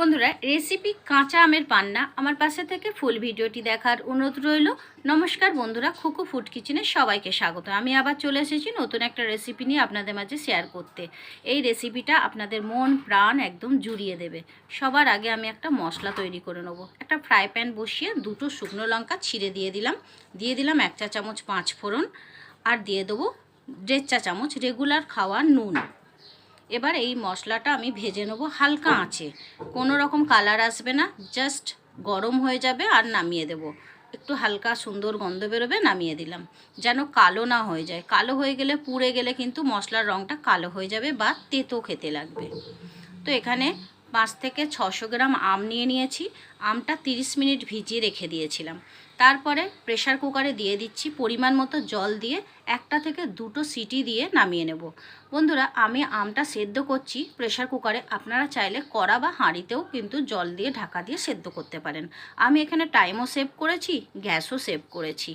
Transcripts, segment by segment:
বন্ধুরা রেসিপি কাঁচা আমের পান্না। আমার পাশে থেকে ফুল ভিডিওটি দেখার অনুরোধ রইল। নমস্কার বন্ধুরা, খুকু ফুড কিচেনে সবাইকে স্বাগত। আমি আবার চলে এসেছি নতুন একটা রেসিপি নিয়ে আপনাদের মাঝে শেয়ার করতে। এই রেসিপিটা আপনাদের মন, প্রাণ একদম জুড়িয়ে দেবে। সবার আগে আমি একটা মশলা তৈরি করে নেব। একটা ফ্রাই প্যান বসিয়ে দুটো শুকনো লঙ্কা ছিঁড়ে দিয়ে দিলাম। দিয়ে দিলাম এক চা চামচ পাঁচ ফোড়ন আর দিয়ে দেবো দেড় চা চামচ রেগুলার খাওয়া নুন। এবার এই মশলাটা আমি ভেজে নেব হালকা আঁচে। কোনো রকম কালার আসবে না, জাস্ট গরম হয়ে যাবে আর নামিয়ে দেব। একটু হালকা সুন্দর গন্ধ বেরোবে, নামিয়ে দিলাম। যেন কালো না হয়ে যায়। কালো হয়ে গেলে, পুড়ে গেলে কিন্তু মশলার রঙটা কালো হয়ে যাবে বা তেতো খেতে লাগবে। তো এখানে পাঁচ থেকে ছশো গ্রাম আম নিয়ে নিয়েছি। আমটা তিরিশ মিনিট ভিজিয়ে রেখে দিয়েছিলাম। তারপরে প্রেশার কুকারে দিয়ে দিচ্ছি পরিমাণ মতো জল দিয়ে একটা থেকে দুটো সিটি দিয়ে নামিয়ে নেব। বন্ধুরা, আমি আমটা সেদ্ধ করছি। প্রেশার কুকারে আপনারা চাইলে কড়া বা হাঁড়িতেও কিন্তু জল দিয়ে ঢাকা দিয়ে সেদ্ধ করতে পারেন। আমি এখানে টাইমও সেভ করেছি, গ্যাসও সেভ করেছি।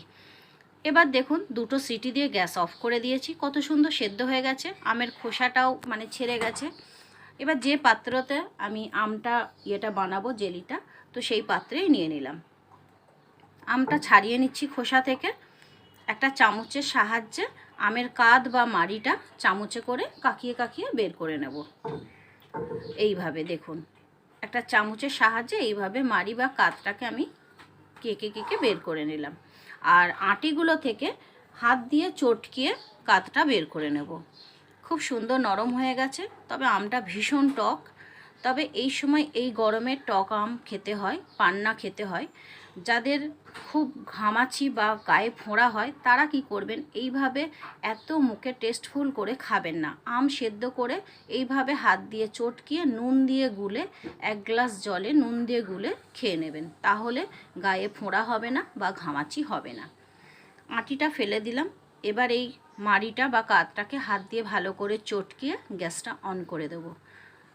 এবার দেখুন, দুটো সিটি দিয়ে গ্যাস অফ করে দিয়েছি। কত সুন্দর সেদ্ধ হয়ে গেছে। আমের খোসাটাও মানে ছেড়ে গেছে। এবার যে পাত্রতে আমি আমটা, ইয়েটা বানাবো, জেলিটা, তো সেই পাত্রেই নিয়ে নিলাম। আমটা ছাড়িয়ে নিচ্ছি খোসা থেকে। একটা চামচের সাহায্যে আমের কাঁধ বা মাড়িটা চামচে করে কাকিয়ে কাকিয়ে বের করে নেব। এইভাবে দেখুন, একটা চামচের সাহায্যে এইভাবে মাড়ি বা কাঁধটাকে আমি কেকে কেকে বের করে নিলাম। আর আটিগুলো থেকে হাত দিয়ে চটকিয়ে কাঁধটা বের করে নেব। খুব সুন্দর নরম হয়ে গেছে, তবে আমটা ভীষণ টক। তবে এই সময় এই গরমে টক আম খেতে হয়, পান্না খেতে হয়। যাদের খুব ঘামাচি বা গায়ে ফোঁড়া হয়, তারা কি করবেন? এইভাবে এত মুখে টেস্টফুল করে খাবেন না। আম সেদ্ধ করে এইভাবে হাত দিয়ে চটকিয়ে, নুন দিয়ে গুলে, এক গ্লাস জলে নুন দিয়ে গুলে খেয়ে নেবেন। তাহলে গায়ে ফোঁড়া হবে না বা ঘামাচি হবে না। আটিটা ফেলে দিলাম। এবার এই মাড়িটা বা কাতটাকে হাত দিয়ে ভালো করে চটকিয়ে গ্যাসটা অন করে দেবো।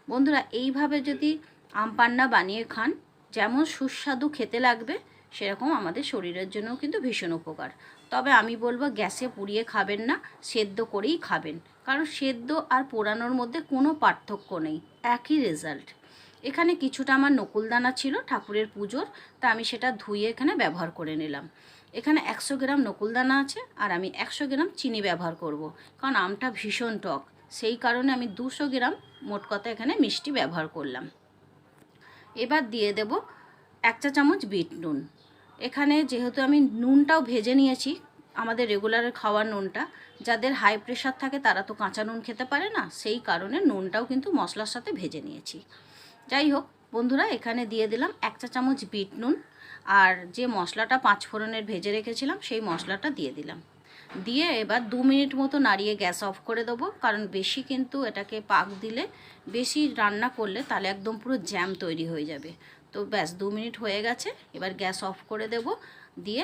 বন্ধুরা, এইভাবে যদি আম পান্না বানিয়ে খান, যেমন সুস্বাদু খেতে লাগবে, সেরকম আমাদের শরীরের জন্যও কিন্তু ভীষণ উপকার। তবে আমি বলব, গ্যাসে পুড়িয়ে খাবেন না, সেদ্ধ করেই খাবেন। কারণ সেদ্ধ আর পোড়ানোর মধ্যে কোনো পার্থক্য নেই, একই রেজাল্ট এখানে কিছুটা আমার নকুলদানা ছিল, ঠাকুরের পুজোর, তা আমি সেটা ধুয়ে এখানে ব্যবহার করে নিলাম। এখানে একশো গ্রাম নকুলদানা আছে, আর আমি একশো গ্রাম চিনি ব্যবহার করব। কারণ আমটা ভীষণ টক। সেই কারণে আমি দুশো গ্রাম মোট কথা এখানে মিষ্টি ব্যবহার করলাম। এবার দিয়ে দেব এক চা চামচ বিট নুন। এখানে যেহেতু আমি নুনটাও ভেজে নিয়েছি, আমাদের রেগুলার খাওয়ার নুনটা, যাদের হাই প্রেশার থাকে তারা তো কাঁচা নুন খেতে পারে না, সেই কারণে নুনটাও কিন্তু মশলার সাথে ভেজে নিয়েছি। যাই হোক, বন্ধুরা, এখানে দিয়ে দিলাম এক চা চামচ বিট নুন আর যে মশলাটা পাঁচ ফোড়নের ভেজে রেখেছিলাম, সেই মশলাটা দিয়ে দিলাম। দিয়ে এবার দু মিনিট মতো নাড়িয়ে গ্যাস অফ করে দেবো, কারণ বেশি কিন্তু এটাকে পাক দিলে, বেশি রান্না করলে তাহলে একদম পুরো জ্যাম তৈরি হয়ে যাবে। তো ব্যাস, দু মিনিট হয়ে গেছে, এবার গ্যাস অফ করে দেব, দিয়ে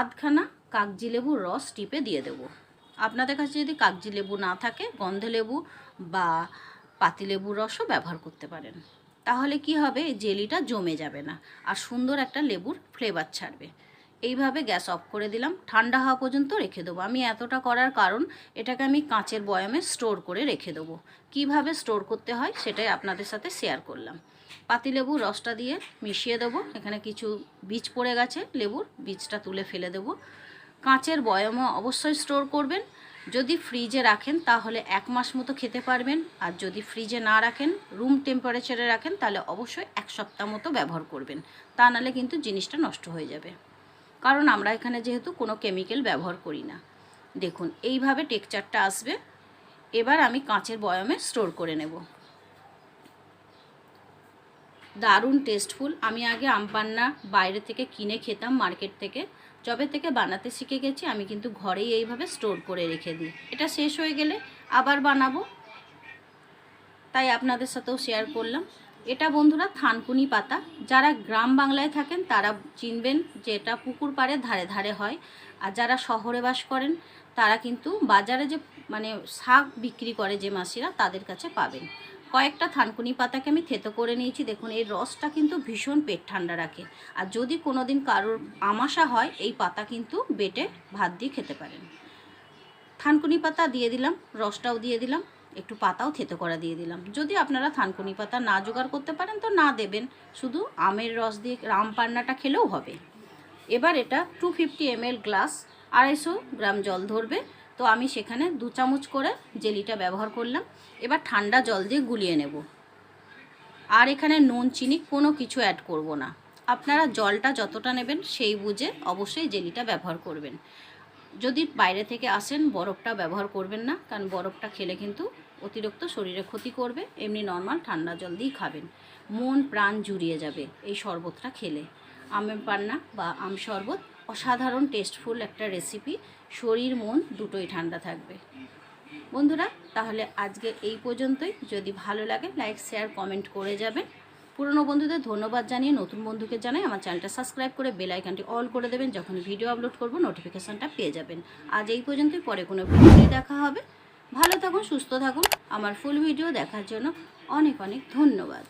আধখানা কাগজি লেবুর রস টিপে দিয়ে দেব। আপনাদের কাছে যদি কাগজি লেবু না থাকে, গন্ধে লেবু বা পাতিলেবুর রসও ব্যবহার করতে পারেন। তাহলে কি হবে? জেলিটা জমে যাবে না আর সুন্দর একটা লেবুর ফ্লেভার ছাড়বে। এইভাবে গ্যাস অফ করে দিলাম। ঠান্ডা হওয়া পর্যন্ত রেখে দেবো। আমি এতটা করার কারণ এটাকে আমি কাঁচের বয়ামে স্টোর করে রেখে দেবো। কীভাবে স্টোর করতে হয় সেটাই আপনাদের সাথে শেয়ার করলাম। পাতিলেবু রসটা দিয়ে মিশিয়ে দেবো। এখানে কিছু বীজ পড়ে গেছে। লেবুর বীজটা তুলে ফেলে দেবো। কাঁচের বয়ামও অবশ্যই স্টোর করবেন। যদি ফ্রিজে রাখেন, তাহলে এক মাস মতো খেতে পারবেন। আর যদি ফ্রিজে না রাখেন রুম টেম্পারেচারে রাখেন, তাহলে অবশ্যই এক সপ্তাহ মতো ব্যবহার করবেন। তা নাহলে কিন্তু জিনিসটা নষ্ট হয়ে যাবে। কারণ আমরা এখানে যেহেতু কোনো কেমিক্যাল ব্যবহার করি না। দেখুন, এইভাবে টেক্সচারটা আসবে। এবার আমি কাঁচের বয়ামে স্টোর করে নেব। দারুণ টেস্টফুল আমি আগে আমপান্না বাইরে থেকে কিনে খেতাম মার্কেট থেকে। যবে থেকে বানাতে শিখে গেছি, আমি কিন্তু ঘরেই এইভাবে স্টোর করে রেখে দিই। এটা শেষ হয়ে গেলে আবার বানাবো। তাই আপনাদের সাথেও শেয়ার করলাম। এটা বন্ধুরা থানকুনি পাতা। যারা গ্রাম বাংলায় থাকেন, তারা চিনবেন যে এটা পুকুর পাড়ের ধারে ধারে হয়। আর যারা শহরে বাস করেন, তারা কিন্তু বাজারে যে মানে শাক বিক্রি করে যে মাসিরা, তাদের কাছে পাবেন। কয়েকটা থানকুনি পাতাকে আমি থেতো করে নিয়েছি। দেখুন, এই রসটা কিন্তু ভীষণ পেট ঠান্ডা রাখে। আর যদি কোনো দিন কারোর আমাশা হয়, এই পাতা কিন্তু বেটে ভাত দিয়ে খেতে পারেন। থানকুনি পাতা দিয়ে দিলাম, রসটাও দিয়ে দিলাম, একটু পাতাও থেতো করা দিয়ে দিলাম। যদি আপনারা থানকুনি পাতা না জোগাড় করতে পারেন, তো না দেবেন। শুধু আমের রস দিয়ে আম পান্নাটা খেলেও হবে। এবার এটা টু ফিফটি এমএল গ্লাস আড়াইশো গ্রাম জল ধরবে। তো আমি সেখানে দু চামচ করে জেলিটা ব্যবহার করলাম। এবার ঠান্ডা জল দিয়ে গুলিয়ে নেব। আর এখানে নুন, চিনি কোনো কিছু অ্যাড করব না। আপনারা জলটা যতটা নেবেন সেই বুঝে অবশ্যই জেলিটা ব্যবহার করবেন। যদি বাইরে থেকে আসেন, বরফটা ব্যবহার করবেন না, কারণ বরফটা খেলে কিন্তু অতিরিক্ত শরীরে ক্ষতি করবে। এমনি নর্মাল ঠান্ডা জল দিয়েই খাবেন। মন, প্রাণ জুড়িয়ে যাবে এই শরবতটা খেলে। আমের পান্না বা আম শরবত অসাধারণ টেস্টফুল একটা রেসিপি শরীর, মন দুটোই ঠান্ডা থাকবে। বন্ধুরা, তাহলে আজকে এই পর্যন্তই। যদি ভালো লাগে লাইক শেয়ার কমেন্ট করে যাবেন। পুরনো বন্ধুদের ধন্যবাদ জানিয়ে নতুন বন্ধুকে জানাই আমার চ্যানেলটা সাবস্ক্রাইব করে বেল আইকনটি অল করে দেবেন। যখন ভিডিও আপলোড করব নোটিফিকেশানটা পেয়ে যাবেন। আজ এই পর্যন্তই, পরে কোনো ভিডিও দেখা হবে। ভালো থাকুন, সুস্থ থাকুন। আমার ফুল ভিডিও দেখার জন্য অনেক অনেক ধন্যবাদ।